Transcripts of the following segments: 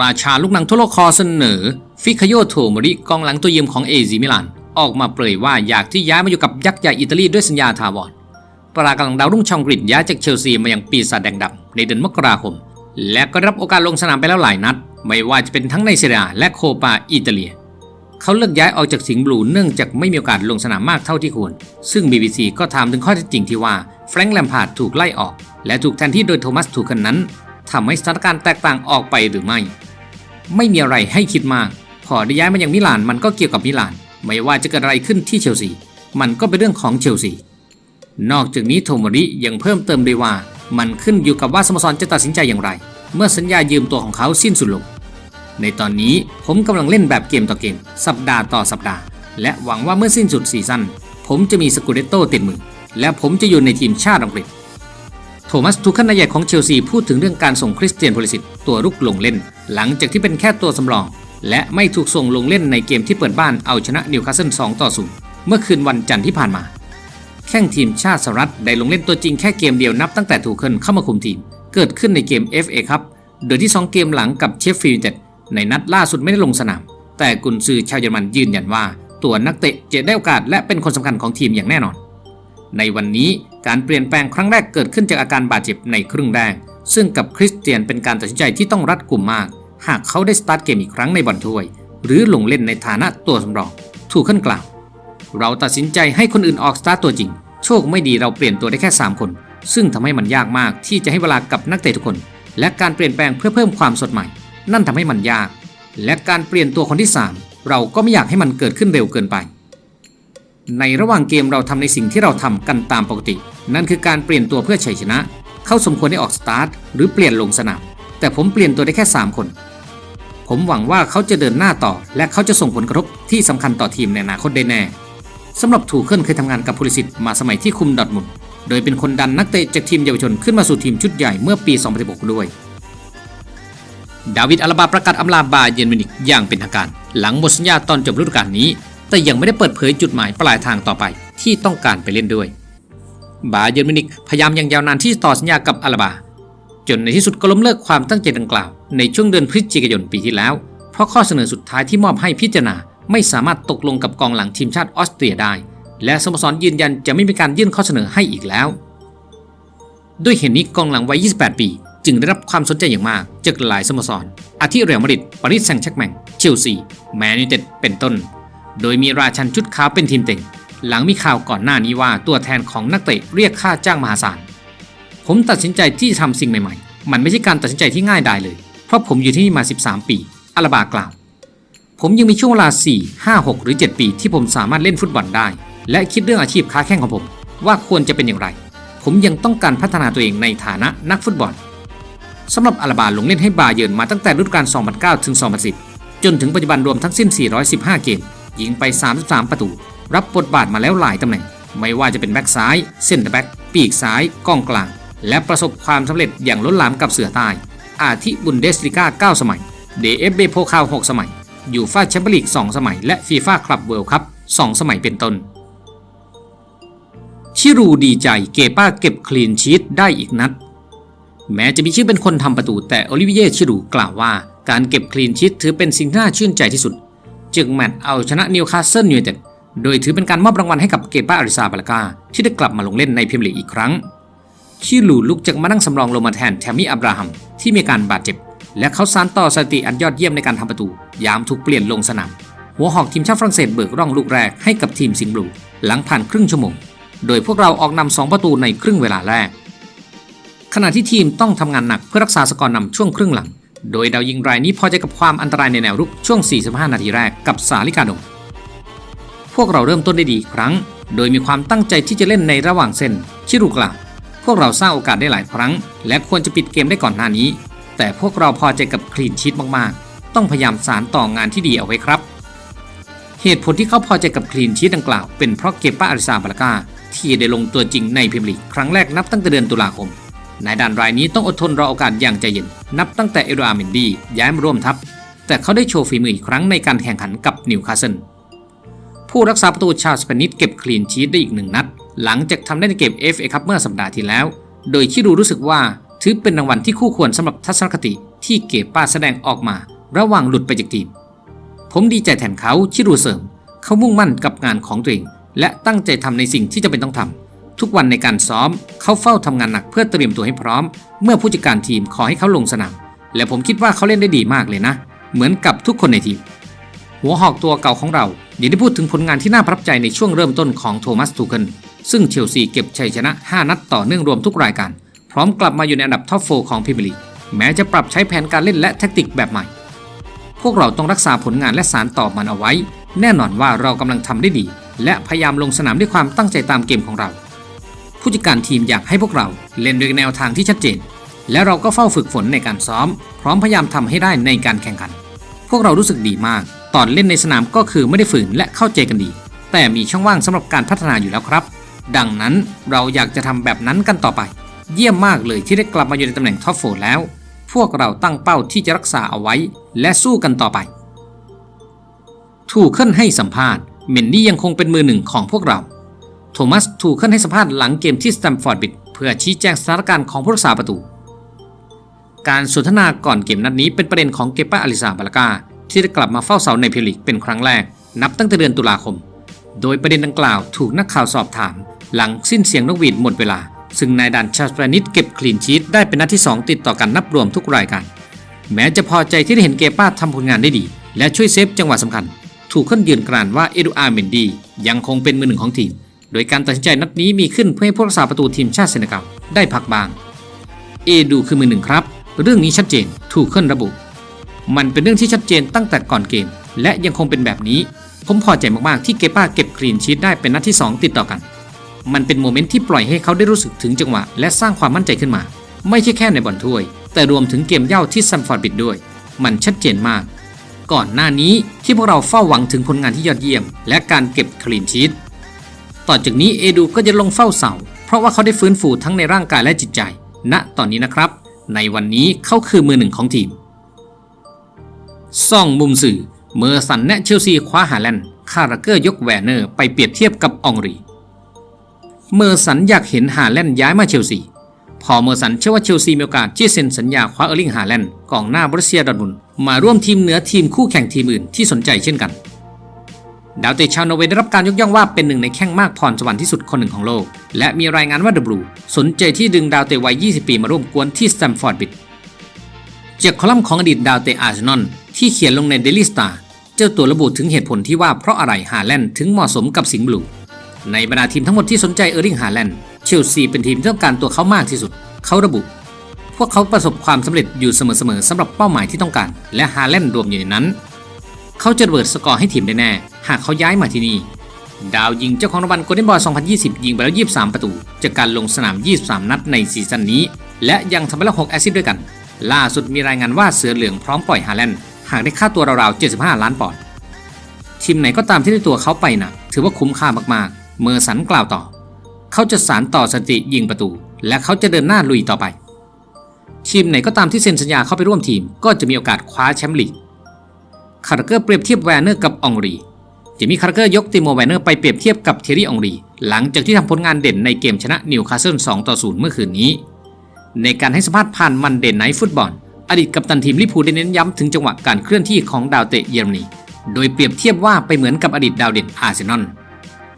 ราชาลูกหนังทั่วโลกคอเสนอ ฟิคาโยโทโมริกองหลังตัวยืมของเอซิมิลาน ออกมาเผยว่าอยากที่ย้ายมาอยู่กับยักษ์ใหญ่อิตาลีด้วยสัญญาถาวรปรากำลังดาวรุ่งชองกรีดย้ายจากเชลซีมายังปีศาจแดงดำในเดือนมกราคม และก็รับโอกาสลงสนามไปแล้วหลายนัด ไม่ว่าจะเป็นทั้งในเซเรียและโคปาอิตาเลีย เขาเลือกย้ายออกจากสิงห์บลูเนื่องจากไม่มีโอกาสลงสนามมากเท่าที่ควร ซึ่ง BBC ก็ถามถึงข้อเท็จจริงที่ว่าแฟรงค์แลมพาร์ดถูกไล่ออก และถูกแทนที่โดยโทมัสทูเคิลนั้น ทำให้สถานการณ์แตกต่างออกไปหรือไม่ ไม่มีอะไรให้คิดมาก พอได้ย้ายมาอยังมิลานมันก็เกี่ยวกับมิลาน ไม่ว่าจะเกิดอะไรขึ้นที่เชลซี มันก็เป็นเรื่องของเชลซี นอกจากนี้โทโมริยังเพิ่มเติมด้วยว่า มันขึ้นอยู่กับว่าสโมสรจะตัดสินใจอย่างไร เมื่อสัญญายืมตัวของเขาสิ้นสุดลง ในตอนนี้ผมกำลังเล่นแบบเกมต่อเกม สัปดาห์ต่อสัปดาห์ และหวังว่าเมื่อสิ้นสุดซีซั่นผมจะมีสกูเดตโต้ติดมือ และผมจะอยู่ในทีมชาติอังกฤษ โทมัสทูคันนายใหญ่ของเชลซีพูดถึงเรื่องการส่งคริสเตียนโพลิสิตตัวรุกลงเล่น หลังจากที่เป็นแค่ตัวสำรอง และไม่ถูกส่งลงเล่นในเกมที่เปิดบ้านเอาชนะนิวคาสเซิล2ต่อ0เมื่อคืนวันจันทร์ที่ผ่านมา แข่งทีมชาติสหรัฐได้ลงเล่นตัวจริงแค่เกมเดียวนับตั้งแต่ทูกเคิลเข้ามาคุมทีม เกิดขึ้นในเกม FA ครับโดยที่ 2 เกมหลังกับเชฟฟิลด์ยูไนเต็ดในนัดล่าสุดไม่ได้ลงสนาม แต่กุนซือชาวเยอรมันยืนยันว่า ตัวนักเตะจะได้โอกาสและเป็นคนสำคัญของทีมอย่างแน่นอน ในวันนี้การเปลี่ยนแปลงครั้งแรกเกิดขึ้นจากอาการบาดเจ็บในครึ่งแรก ซึ่งกับคริสเตียนเป็นการตัดสินใจที่ต้องรัดกุมมาก หากเขาได้สตาร์ทเกมอีกครั้งในบอลถ้วย หรือลงเล่นในฐานะตัวสำรองถูกขึ้นกล่าว เราตัดสินใจให้คนอื่นออกสตาร์ทตัวจริง โชคไม่ดีเราเปลี่ยนตัวได้แค่ 3 คน ซึ่งทำให้มันยากมากที่จะให้เวลากับนักเตะทุกคน และการเปลี่ยนแปลงเพื่อเพิ่มความสดใหม่ นั่นทำให้มันยาก และการเปลี่ยนตัวคนที่ 3 เราก็ไม่อยากให้มันเกิดขึ้นเร็วเกินไป ในระหว่างเกมเราทำในสิ่งที่เราทำกันตามปกติ นั่นคือการเปลี่ยนตัวเพื่อชัยชนะ เข้าสมควรได้ออกสตาร์ทหรือเปลี่ยนลงสนามแต่ผมเปลี่ยนตัวได้แค่ 3 คน ผมหวังว่าเขาจะเดินหน้าต่อ และเขาจะส่งผลกระทบที่สำคัญต่อทีมในอนาคตได้แน่สำหรับถูเคิลเคยทำงานกับพูลิสิตมาสมัยที่คุมดอทมุนโดยเป็นคนดันนักเตะจากทีมเยาวชนขึ้นมาสู่ทีมชุดใหญ่เมื่อปี 2016 ด้วย ดาวิดอาลาบาประกาศอำลาบาเยนมินิกอย่างเป็นทางการ หลังหมดสัญญาตอนจบฤดูกาลนี้ แต่ยังไม่ได้เปิดเผยจุดหมายปลายทางต่อไป ที่ต้องการไปเล่นด้วย บาเยอร์มินิกพยายามอย่างยาวนานที่ต่อสัญญากับอาลาบา จนในที่สุดก็ล้มเลิกความตั้งใจดังกล่าว ในช่วงเดือนพฤศจิกายนปีที่แล้ว เพราะข้อเสนอสุดท้ายที่มอบให้พิจารณาไม่สามารถตกลงกับกองหลังทีมชาติออสเตรียได้ และสโมสรยืนยันจะไม่มีการยื่นข้อเสนอให้อีกแล้ว ด้วยเหตุนี้กองหลังวัย 28 ปี จึงได้รับความสนใจอย่างมากจากหลายสโมสร อาทิเรอัลมาดริดปารีสแซงต์แชร์กแมงเชลซี แมนยูเต็ดเป็นต้น โดยมีราชันชุดขาวเป็นทีมเต็ง หลังมีข่าวก่อนหน้านี้ว่าตัวแทนของนักเตะเรียกค่าจ้างมหาศาล ผมตัดสินใจที่จะทำสิ่งใหม่ๆ มันไม่ใช่การตัดสินใจที่ง่ายดายเลย เพราะผมอยู่ที่นี่มา 13 ปี อาลาบากล่าว ผมยังมีช่วงเวลา 4 5 6 หรือ 7 ปี ที่ผมสามารถเล่นฟุตบอลได้ และคิดเรื่องอาชีพค้าแข่งของผม ว่าควรจะเป็นอย่างไร ผมยังต้องการพัฒนาตัวเองในฐานะนักฟุตบอลสำหรับอาลาบาลงเล่นให้บาเยิร์นมาตั้งแต่ฤดูกาล2009ถึง2010 จนถึงปัจจุบันรวมทั้งสิ้น 415 เกม ยิงไป 33 ประตู รับบทบาทมาแล้วหลายตำแหน่ง ไม่ว่าจะเป็นแบ็กซ้าย เซนเตอร์แบ็กปีกซ้ายกองกลาง และประสบความสำเร็จอย่างล้นหลามกับเสือใต้ อาทิบุนเดสลิก้า 9 สมัย DFB โพคาล6สมัย ยูฟ่าแชมเปี้ยนลีก 2 สมัย และฟีฟ่าคลับเวิลด์คัพ 2 สมัยเป็นต้น ชิรูดีใจเกป้าเก็บคลีนชีตได้อีกนัด แม้จะมีชื่อเป็นคนทำประตูแต่โอลิเวียชิรูกล่าวว่าการเก็บคลีนชีตถือเป็นสิ่งน่าชื่นใจที่สุด จึงแมตช์เอาชนะนิวคาสเซิลยูไนเต็ดโดยถือเป็นการมอบรางวัลให้กับเกป้าอาริซาบาลากา ที่ได้กลับมาลงเล่นในพรีเมียร์ลีกอีกครั้ง ชิลูลุกจากมานั่งสำรองลงมาแทนแทมมี่อับราฮัมที่มีการบาดเจ็บ และเขาสานต่อสติอันยอดเยี่ยมในการทำประตู ยามถูกเปลี่ยนลงสนาม หัวหอกทีมชาติฝรั่งเศสเบิกร่องลูกแรกให้กับทีมสิงห์บลูหลังผ่านครึ่งชั่วโมง โดยพวกเราออกนำสองประตูในครึ่งเวลาแรก ขณะที่ทีมต้องทำงานหนักเพื่อรักษาสกอร์นำช่วงครึ่งหลัง โดยดาวยิงรายนี้พอใจกับความอันตรายในแนวรุกช่วง 45 นาทีแรกกับสาลิกาดง พวกเราเริ่มต้นได้ดีอีกครั้ง โดยมีความตั้งใจที่จะเล่นในระหว่างเส้น ชิรุกล่าวพวกเราสร้างโอกาสได้หลายครั้ง และควรจะปิดเกมได้ก่อนหน้านี้ แต่พวกเราพอใจกับคลีนชีตมากๆ ต้องพยายามสารต่องานที่ดีเอาไว้ครับ เหตุผลที่เขาพอใจกับคลีนชีตดังกล่าวเป็นเพราะเกป้าอาริซาบาลากาที่ได้ลงตัวจริงในพรีเมียร์ลีกครั้งแรกนับตั้งแต่เดือนตุลาคม นายด่านรายนี้ต้องอดทนรอโอกาสอย่างใจเย็น นับตั้งแต่เอโดอาร์เมนดีย้ายมาร่วมทัพ แต่เขาได้โชว์ฝีมืออีกครั้งในการแข่งขันกับนิวคาสเซิลผู้รักษาประตูชาวสเปนิชเก็บคลีนชีตได้อีกหนึ่งนัด หลังจากทำได้ในเกม FA คัพเมื่อสัปดาห์ที่แล้ว โดยชิรูรู้สึกว่าถือเป็นรางวัลที่คู่ควรสำหรับทัศนคติที่เก็บป้าแสดงออกมา ระหว่างหลุดไปจากทีม ผมดีใจแทนเขาชิรูเสริม เขามุ่งมั่นกับงานของตัวเอง และตั้งใจทำในสิ่งที่จะเป็นต้องทำ ทุกวันในการซ้อม เขาเฝ้าทำงานหนักเพื่อเตรียมตัวให้พร้อม เมื่อผู้จัดการทีมขอให้เขาลงสนาม และผมคิดว่าเขาเล่นได้ดีมากเลยนะ เหมือนกับทุกคนในทีม หัวหอกตัวเก่าของเราเดี๋ยวได้พูดถึงผลงานที่น่าประทับใจในช่วงเริ่มต้นของโทมัสทูเคิลซึ่งเชลซีเก็บชัยชนะ 5 นัดต่อเนื่องรวมทุกรายการ พร้อมกลับมาอยู่ในอันดับท็อปโฟของพรีเมียร์ลีกแม้จะปรับใช้แผนการเล่นและแทคติกแบบใหม่ พวกเราต้องรักษาผลงานและสารต่อมันเอาไว้ แน่นอนว่าเรากำลังทำได้ดี และพยายามลงสนามด้วยความตั้งใจตามเกมของเรา ผู้จัดการทีมอยากให้พวกเราเล่นด้วยแนวทางที่ชัดเจน และเราก็เฝ้าฝึกฝนในการซ้อม พร้อมพยายามทำให้ได้ในการแข่งขัน พวกเรารู้สึกดีมาก ตอนเล่นในสนามก็คือไม่ได้ฝืนและเข้าใจกันดี แต่มีช่องว่างสำหรับการพัฒนาอยู่แล้วครับ ดังนั้นเราอยากจะทำแบบนั้นกันต่อไป เยี่ยมมากเลยที่ได้กลับมาอยู่ในตำแหน่งท็อปโฟร์แล้ว พวกเราตั้งเป้าที่จะรักษาเอาไว้ และสู้กันต่อไปทูเคิลให้สัมภาษณ์เมนดี้ยังคงเป็นมือหนึ่งของพวกเรา โทมัสทูเคิลให้สัมภาษณ์หลังเกมที่สแตมฟอร์ดบิดเพื่อชี้แจงสถานการณ์ของผู้รักษาประตู การสนทนาก่อนเกมนัดนี้เป็นประเด็นของเกป้าอลิซาบาลากาที่ได้กลับมาเฝ้าเสาในพรีเมียร์ลีกเป็นครั้งแรก นับตั้งแต่เดือนตุลาคม โดยประเด็นดังกล่าวถูกนักข่าวสอบถาม หลังสิ้นเสียงนกหวีดหมดเวลา ซึ่งนายดันชาสปนิตเก็บคลีนชีตได้เป็นนัดที่ 2 ติดต่อกันนับรวมทุกรายการ แม้จะพอใจที่ได้เห็นเกป้าทำผลงานได้ดี และช่วยเซฟจังหวะสำคัญ ถูกขึ้นยืนกรานว่าเอดูอาร์เมนดียังคงเป็นมือหนึ่งของทีม โดยการตัดสินใจนัดนี้มีขึ้นเพื่อให้ผู้รักษาประตูทีมชาติเซนกัลได้พักบาง เอดูคือมือหนึ่งครับ เรื่องนี้ชัดเจนถูกขึ้นระบุ มันเป็นเรื่องที่ชัดเจนตั้งแต่ก่อนเกม และยังคงเป็นแบบนี้ ผมพอใจมากๆที่เกป้าเก็บคลีนชีตได้เป็นนัดที่ 2 ติดต่อกัน มันเป็นโมเมนต์ที่ปล่อยให้เขาได้รู้สึกถึงจังหวะ และสร้างความมั่นใจขึ้นมา ไม่ใช่แค่ในบอลถ้วย แต่รวมถึงเกมเย่าที่ซัมฟอร์ดบิดด้วย มันชัดเจนมากก่อนหน้านี้ที่พวกเราเฝ้าหวังถึงผลงานที่ยอดเยี่ยม และการเก็บคลีนชีต ต่อจากนี้เอดูก็จะลงเฝ้าเสา เพราะว่าเขาได้ฟื้นฟูทั้งในร่างกายและจิตใจ ณ ตอนนี้นะครับ ในวันนี้เขาคือมือหนึ่งของทีมซ่องมุมสื่อ เมอร์สันแนะเชลซีคว้าหาแลนด์ คาราเกอร์ยกแวนเนอร์ไปเปรียบเทียบกับอองรี เมอร์สันอยากเห็นหาแลนด์ย้ายมาเชลซี พอเมอร์สันเชื่อว่าเชลซีมีโอกาสที่เซ็นสัญญาคว้าเออร์ลิงหาแลนด์กองหน้าบรัสเซียดอทมุนมาร่วมทีมเหนือทีมคู่แข่งทีมอื่นที่สนใจเช่นกัน ดาวเตะชาวนเวย์ได้รับการยกย่องว่าเป็นหนึ่งในแข้งมากพรสวรรค์ที่สุดคนหนึ่งของโลก และมีรายงานว่าเดอะบลูสนใจที่ดึงดาวเตะวัย 20 ปีมาร่วมกวนที่สแตมฟอร์ดบิดจากคอลัมน์ของอดีตดาวเตะอาร์เซนอลที่เขียนลงในเดลิสตาเจ้าตัวระบุถึงเหตุผลที่ว่าเพราะอะไรฮาแลนด์ถึงเหมาะสมกับสิงห์บลูในบรรดาทีมทั้งหมดที่สนใจเออร์ลิงฮาแลนด์เชลซีเป็นทีมที่ต้องการตัวเขามากที่สุด เขาระบุ พวกเขาประสบความสำเร็จอยู่เสมอๆสำหรับเป้าหมายที่ต้องการ และฮาแลนด์รวมอยู่ในนั้น เขาจะระเบิดสกอร์ให้ทีมได้แน่ หากเขาย้ายมาที่นี่ ดาวยิงเจ้าของรางวัลโกลเด้นบอล 2020 ยิงไปแล้ว 23 ประตู จากการลงสนาม 23 นัดในซีซั่นนี้ และยังทำไปแล้ว 6 แอสซิสต์ด้วยกัน ล่าสุดมีรายงานว่าเสือเหลืองพร้อมปล่อยฮาแลนด์ หากได้ค่าตัวราวๆ 75 ล้านปอนด์ ทีมไหนก็ตามที่ได้ตัวเขาไปนะถือว่าคุ้มค่ามากๆ เมอร์สันกล่าวต่อ เขาจะสารต่อสติยิงประตู และเขาจะเดินหน้าลุยต่อไป ทีมไหนก็ตามที่เซ็นสัญญาเข้าไปร่วมทีม ก็จะมีโอกาสคว้าแชมป์ลีก คาร์เกอร์เปรียบเทียบแวนเนอร์กับอองรีจะมีคาร์เกอร์ยกติโมแวนเนอร์ไปเปรียบเทียบกับเทรี่อองรี หลังจากที่ทำผลงานเด่นในเกมชนะนิวคาสเซิล2ต่อ0เมื่อคืนนี้ ในการให้สัมภาษณ์ผ่านมันเด่นไนฟุตบอล อดีตกัปตันทีมลิพูได้เน้นย้ำถึงจังหวะการเคลื่อนที่ของดาวเตะเยอรมนี โดยเปรียบเทียบว่าไปเหมือนกับอดีตดาวเด่นอาร์เซนอล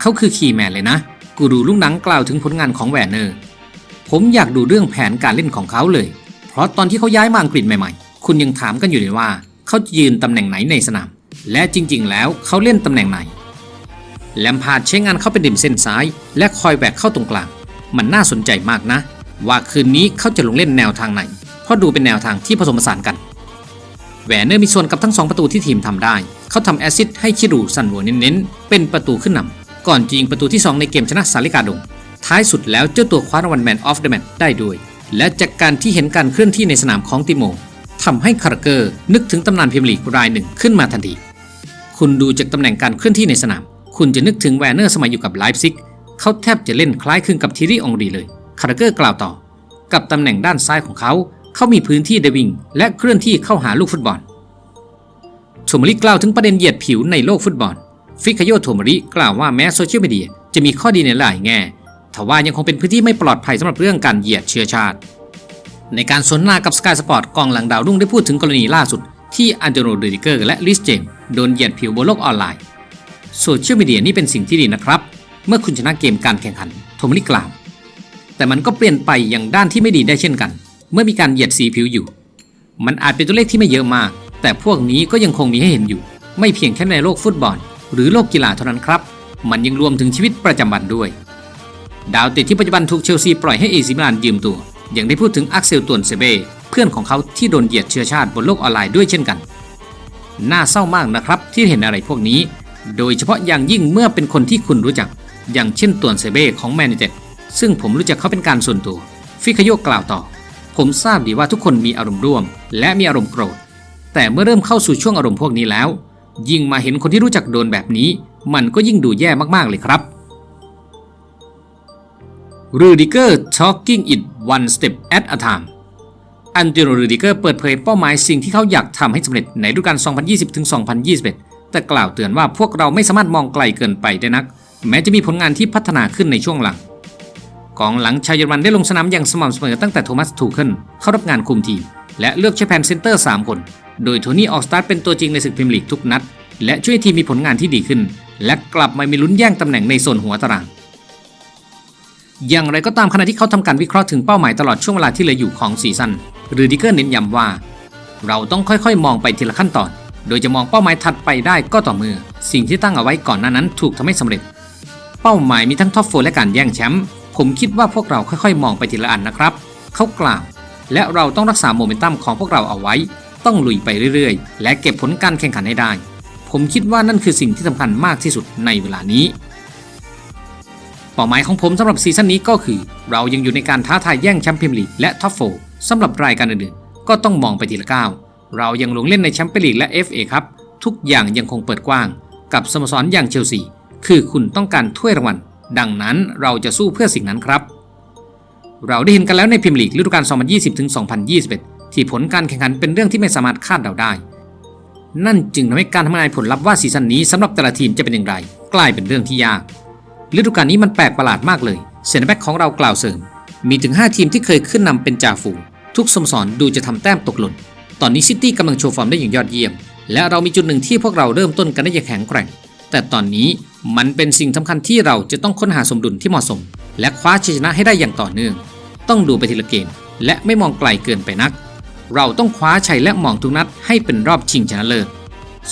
เขาคือคีย์แมนเลยนะ กูรูลูกหนังกล่าวถึงผลงานของแวนเนอร์ ผมอยากดูเรื่องแผนการเล่นของเขาเลย เพราะตอนที่เขาย้ายมาอังกฤษใหม่ ๆ คุณยังถามกันอยู่เลยว่า เขาจะยืนตำแหน่งไหนในสนาม และจริงๆ แล้วเขาเล่นตำแหน่งไหน แลมพาดใช้งานเข้าเป็นริมเส้นซ้าย และคอยแบกเข้าตรงกลาง มันน่าสนใจมากนะ ว่าคืนนี้เขาจะลงเล่นแนวทางไหน เพราะดูเป็นแนวทางที่ผสมผสานกัน แหวนเนอร์มีส่วนกับทั้งสองประตูที่ทีมทำได้ เขาทำแอซิสต์ให้ชิรูสันหัวเน้นๆ เป็นประตูขึ้นนำก่อนจะยิงประตูที่ 2 ในเกมชนะสาริกาดง ท้ายสุดแล้วเจ้าตัวคว้ารางวัลแมนออฟเดอะแมตช์ได้ด้วย และจากการที่เห็นการเคลื่อนที่ในสนามของติโม ทำให้คาร์เกอร์นึกถึงตำนานพรีเมลีกรายหนึ่งขึ้นมาทันที คุณดูจากตำแหน่งการเคลื่อนที่ในสนาม คุณจะนึกถึงแวนเนอร์สมัยอยู่กับไลฟ์ซิก เขาแทบจะเล่นคล้ายคลึงกับทีรีองรีเลยคาร์เกอร์กล่าวต่อ กับตำแหน่งด้านซ้ายของเขา เขามีพื้นที่ได้วิ่งและเคลื่อนที่เข้าหาลูกฟุตบอลโทมริกล่าวถึงประเด็นเหยียดผิวในโลกฟุตบอล ฟิคาโยโทมริกล่าวว่าแม้โซเชียลมีเดียจะมีข้อดีในหลายแง่ทว่ายังคงเป็นพื้นที่ไม่ปลอดภัยสำหรับเรื่องการเหยียดเชื้อชาติ ในการสนทนากับสกายสปอร์ตกองหลังดาวรุ่งได้พูดถึงกรณีล่าสุด ที่อันเดโรเดริเกอร์และลิสเจมโดนเหยียดผิวบนโลกออนไลน์โซเชียลมีเดียนี่เป็นสิ่งที่ดีนะครับ เมื่อคุณชนะเกมการแข่งขันโทมริกล่าวแต่มันก็เปลี่ยนไปอย่างด้านที่ไม่ดีได้เช่นกัน เมื่อมีการเหยียดสีผิวอยู่ มันอาจเป็นตัวเลขที่ไม่เยอะมาก แต่พวกนี้ก็ยังคงมีให้เห็นอยู่ ไม่เพียงแค่ในโลกฟุตบอล หรือโลกกีฬาเท่านั้นครับ มันยังรวมถึงชีวิตประจำวันด้วย ดาวเตะที่ปัจจุบันถูกเชลซีปล่อยให้เอซิมิลานยืมตัว ยังได้พูดถึงอักเซลตวนเซเบเพื่อนของเขาที่โดนเหยียดเชื้อชาติบนโลกออนไลน์ด้วยเช่นกัน น่าเศร้ามากนะครับที่เห็นอะไรพวกนี้ โดยเฉพาะอย่างยิ่งเมื่อเป็นคนที่คุณรู้จัก อย่างเช่นตวนเซเบ้ของแมนยูเต็ดซึ่งผมรู้จักเขาเป็นการส่วนตัว ฟิคโยกล่าวต่อ ผมทราบดีว่าทุกคนมีอารมณ์ร่วม และมีอารมณ์โกรธ แต่เมื่อเริ่มเข้าสู่ช่วงอารมณ์พวกนี้แล้ว ยิ่งมาเห็นคนที่รู้จักโดนแบบนี้ มันก็ยิ่งดูแย่มากๆเลยครับ รูดิเกอร์ talking it one step at a time อันเดโรรูดิเกอร์เปิดเผยเป้าหมายสิ่งที่เขาอยากทำให้สำเร็จในฤดูกาล 2020-2021 แต่กล่าวเตือนว่าพวกเราไม่สามารถมองไกลเกินไปได้นัก แม้จะมีผลงานที่พัฒนาขึ้นในช่วงหลังกองหลังชาวเยอรมันได้ลงสนามอย่างสม่ำเสมอตั้งแต่โทมัสทูเคิลเข้ารับงานคุมทีม และเลือกใช้แผนเซนเตอร์ 3 คน โดยโทนี่ออกสตาร์ทเป็นตัวจริงในศึกพรีเมียร์ลีกทุกนัด และช่วยทีมมีผลงานที่ดีขึ้น และกลับมามีลุ้นแย่งตำแหน่งในโซนหัวตาราง อย่างไรก็ตามขณะที่เขาทำการวิเคราะห์ถึงเป้าหมายตลอดช่วงเวลาที่เหลืออยู่ของซีซั่นหรือดิเกอร์เน้นย้ำว่า เราต้องค่อยๆ มองไปทีละขั้นตอน โดยจะมองเป้าหมายถัดไปได้ก็ต่อเมื่อสิ่งที่ตั้งเอาไว้ก่อนหน้านั้นถูกทำให้สำเร็จ เป้าหมายมีทั้งท็อปโฟและการแย่งแชมป์ผมคิดว่าพวกเราค่อยๆ มองไปทีละอันนะครับ เขากล่าว และเราต้องรักษาโมเมนตัมของพวกเราเอาไว้ ต้องลุยไปเรื่อยๆ และเก็บผลการแข่งขันให้ได้ ผมคิดว่านั่นคือสิ่งที่สำคัญมากที่สุดในเวลานี้ เป้าหมายของผมสำหรับซีซั่นนี้ก็คือ เรายังอยู่ในการท้าทายแย่งแชมป์พรีเมียร์ลีกและท็อปโฟสำหรับรายการอื่นๆ ก็ต้องมองไปทีละก้าวเรายังลงเล่นในแชมเปี้ยนลีกและ FA ครับ ทุกอย่างยังคงเปิดกว้าง กับสโมสรอย่างเชลซีคือคุณต้องการถ้วยรางวัลดังนั้นเราจะสู้เพื่อสิ่งนั้นครับ เราได้เห็นกันแล้วในพรีเมียร์ลีกฤดูกาล 2020-2021 ที่ผลการแข่งขันเป็นเรื่องที่ไม่สามารถคาดเดาได้ นั่นจึงทำให้การทำนายผลลัพธ์ว่าซีซั่นนี้สำหรับแต่ละทีมจะเป็นอย่างไร กลายเป็นเรื่องที่ยาก ฤดูกาลนี้มันแปลกประหลาดมากเลยเซนแบ็กของเรากล่าวเสริม มีถึง 5 ทีมที่เคยขึ้นนำเป็นจ่าฝูงทุกสโมสรดูจะทำแต้มตกหล่น ตอนนี้ซิตี้กำลังโชว์ฟอร์มได้อย่างยอดเยี่ยม และเรามีจุดหนึ่งที่พวกเราเริ่มต้นกันได้อย่างแข็งแกร่ง แต่ตอนนี้มันเป็นสิ่งสำคัญที่เราจะต้องค้นหาสมดุลที่เหมาะสม และคว้าชัยชนะให้ได้อย่างต่อเนื่อง ต้องดูไปทีละเกม และไม่มองไกลเกินไปนัก เราต้องคว้าชัยและมองทุกนัดให้เป็นรอบชิงชนะเลิศ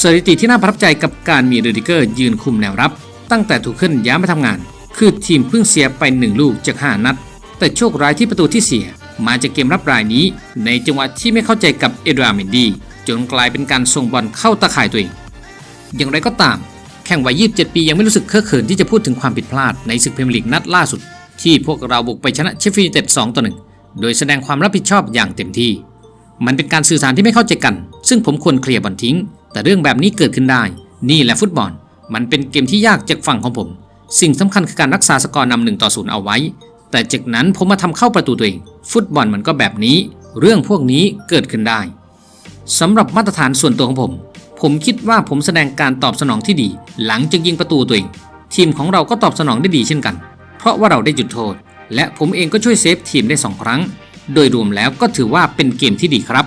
สถิติที่น่าประทับใจกับการมีเรดิเกอร์ยืนคุมแนวรับ ตั้งแต่ถูกขึ้นย้ายมาทำงาน คือทีมเพิ่งเสียไป1ลูกจาก 5 นัด แต่โชคร้ายที่ประตูที่เสีย มาจากเกมรับรายนี้ ในจังหวะที่ไม่เข้าใจกับเอดราเมนดีจนกลายเป็นการส่งบอลเข้าตาข่ายตัวเอง อย่างไรก็ตาม แข่งวัย 27 ปียังไม่รู้สึกเคอะเขินที่จะพูดถึงความผิดพลาดในศึกพรีเมียร์ลีกนัดล่าสุด ที่พวกเราบุกไปชนะเชฟฟิลด์ยูไนเต็ด2ต่อ1โดยแสดงความรับผิดชอบอย่างเต็มที่ มันเป็นการสื่อสารที่ไม่เข้าใจกัน ซึ่งผมควรเคลียร์บอลทิ้ง แต่เรื่องแบบนี้เกิดขึ้นได้ นี่แหละฟุตบอล มันเป็นเกมที่ยากจากฝั่งของผม สิ่งสำคัญคือการรักษาสกอร์นำหนึ่งต่อศูนย์เอาไว้ แต่จากนั้นผมมาทำเข้าประตูตัวเอง ฟุตบอลมันก็แบบนี้ เรื่องพวกนี้เกิดขึ้นได้สำหรับมาตรฐานส่วนตัวของผม ผมคิดว่าผมแสดงการตอบสนองที่ดี หลังจากยิงประตูตัวเอง ทีมของเราก็ตอบสนองได้ดีเช่นกัน เพราะว่าเราได้จุดโทษ และผมเองก็ช่วยเซฟทีมได้สองครั้ง โดยรวมแล้วก็ถือว่าเป็นเกมที่ดีครับ